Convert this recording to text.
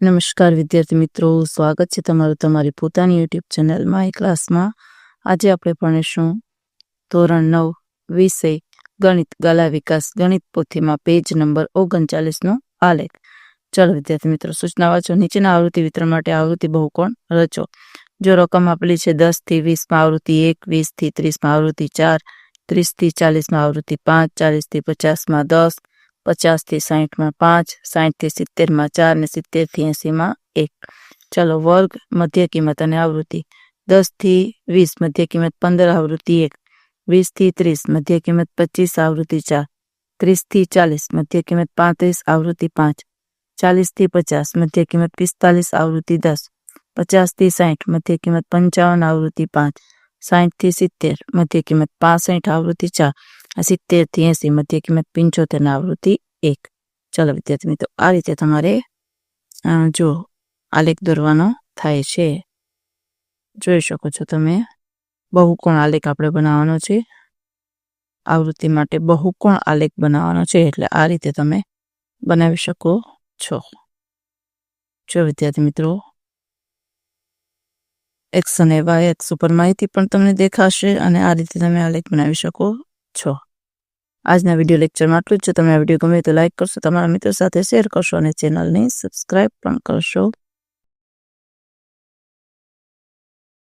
નમસ્કાર વિદ્યાર્થી મિત્રો, સ્વાગત છે તમારું તમારી પોતાની યુટ્યુબ ચેનલમાં એ ક્લાસમાં. આજે આપણે ભણીશું ધોરણ નવ, વિષય ગણિત, ગલા વિકાસ, ગણિત પોથીમાં પેજ નંબર ઓગણચાલીસનો આલેખ. ચાલો વિદ્યાર્થી મિત્રો, સૂચના વાંચો. નીચેના આવૃત્તિ વિતરણ માટે આવૃત્તિ બહુકોણ રચો. જો રકમ આપેલી છે દસથી વીસમાં આવૃત્તિ એક વીસથી ત્રીસમાં આવૃત્તિ ચાર, ત્રીસથી ચાલીસમાં આવૃત્તિ પાંચ ચાલીસથી પચાસમાં દસ પચાસથી સાહીઠમાં પાંચ, સાહીઠથી સિત્તેરમાં ચાર ને સિત્તેરથી એંસીમાં એક. ચલો, વર્ગ, મધ્ય કિંમત અને આવૃત્તિ. દસથી વીસ, મધ્ય કિંમત પંદર, આવૃત્તિ એક. વીસથી ત્રીસ, મધ્ય કિંમત પચીસ, આવૃત્તિ ચાર. ત્રીસથી ચાલીસ, મધ્ય કિંમત પાંત્રીસ, આવૃત્તિ પાંચ. ચાલીસથી પચાસ, મધ્ય કિંમત પિસ્તાલીસ, આવૃત્તિ દસ. પચાસથી સાહીઠ, મધ્ય કિંમત પંચાવન, આવૃત્તિ પાંચ. સાહીઠથી સિત્તેર, મધ્ય કિંમત પાસઠ, આવૃત્તિ ચાર. સિત્તેરથી એંસી મધ્ય કિંમત પંચોતેર આવૃત્તિ એક ચલો વિદ્યાર્થી મિત્રો આ રીતે તમારે જો આલેખ દોરવાનો થાય છે જોઈ શકો છો તમે બહુકોણ આલેખ આપણે બનાવવાનો છે આવૃત્તિ માટે બહુકોણ આલેખ બનાવવાનો છે એટલે આ રીતે તમે બનાવી શકો છો જો વિદ્યાર્થી મિત્રો એક્સ અને વાય એક્સ ઉપર માહિતી પણ તમને દેખાશે અને આ રીતે તમે આલેખ બનાવી શકો છો. આજના વીડિયો લેક્ચરમાં આટલું જ. છે તમને આ વીડિયો ગમે તો લાઇક કરશો, તમારા મિત્રો સાથે શેર કરશો અને ચેનલને સબસ્ક્રાઇબ પણ કરશો.